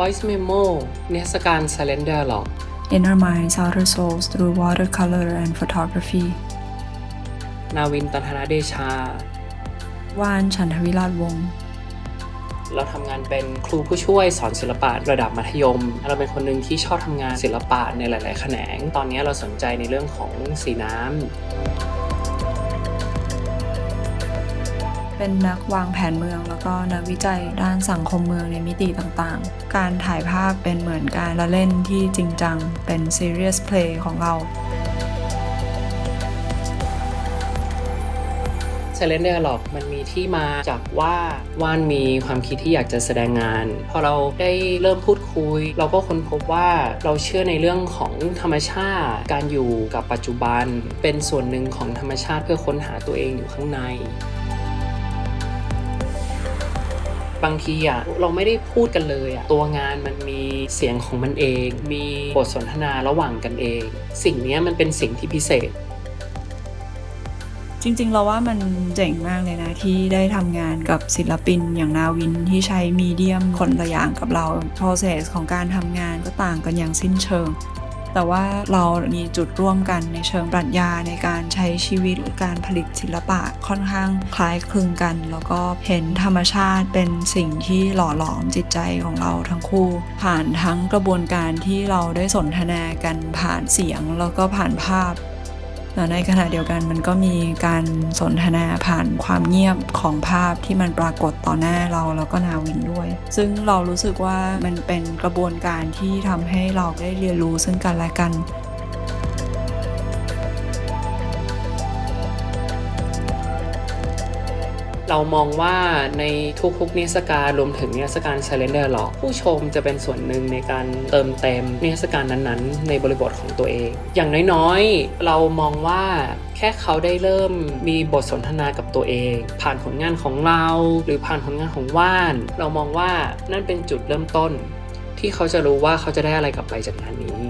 Voice Memo นิทรรศการ Silent Dialogue Inner Minds, Outer Souls through watercolor and photography นาวินตันธนาเดชา ว่านฉันทวิราชวงศ์เราทำงานเป็นครูผู้ช่วยสอนศิลปะระดับมัธยม เราเป็นคนหนึ่งที่ชอบทำงานศิลปะในหลาย ๆ แขนง ตอนนี้เราสนใจในเรื่องของสีน้ำ เป็นนักวางแผนเมือง แล้วก็นักวิจัยด้านสังคมเมืองในมิติต่างๆ การถ่ายภาพเป็นเหมือนการละเล่นที่จริงจัง เป็น serious play ของเรา Silent Dialogue มันมีที่มาจากว่าว่านมีความคิดที่อยากจะแสดงงาน พอเราได้เริ่มพูดคุย เราก็ค้นพบว่าเราเชื่อในเรื่องของธรรมชาติ การอยู่กับปัจจุบัน เป็นส่วนหนึ่งของธรรมชาติเพื่อค้นหาตัวเองอยู่ข้างใน บางทีอะเราไม่ได้พูดกันเลยอะตัวงานมันมีเสียงของมันเอง มีบทสนทนาระหว่างกันเอง สิ่งนี้มันเป็นสิ่งที่พิเศษ จริงๆ เราว่ามันเจ๋งมากเลยนะ ที่ได้ทำงานกับศิลปินอย่างนาวินที่ใช้มีเดียมคนละอย่างกับเรา process ของการทำงานก็ต่างกันอย่างสิ้นเชิง แต่ว่าเรามีจุดร่วมกันในเชิงปรัชญาในการใช้ชีวิตหรือการผลิตศิลปะค่อนข้างคล้ายคลึงกัน แล้วก็เห็นธรรมชาติเป็นสิ่งที่หล่อหลอมจิตใจของเราทั้งคู่ ผ่านทั้งกระบวนการที่เราได้สนทนากันผ่านเสียงแล้วก็ผ่านภาพ แต่ในขณะเดียวกันมันก็มีการสนทนาผ่านความเงียบของภาพที่มันปรากฏต่อหน้าเราแล้วก็นาวินด้วย ซึ่งเรารู้สึกว่ามันเป็นกระบวนการที่ทำให้เราได้เรียนรู้ซึ่งกันและกัน เรามองว่าในทุกๆนิทรรศการรวมถึงนิทรรศการ Silent Dialogue ผู้ชมจะเป็นส่วนหนึ่งในการเติมเต็มนิทรรศการนั้นๆ ในบริบทของตัวเอง อย่างน้อยๆ เรามองว่าแค่เขาได้เริ่มมีบทสนทนากับตัวเอง ผ่านผลงานของเราหรือผ่านผลงานของว่าน เรามองว่านั่นเป็นจุดเริ่มต้น ที่เขาจะรู้ว่าเขาจะได้อะไรกลับไปจากงานนี้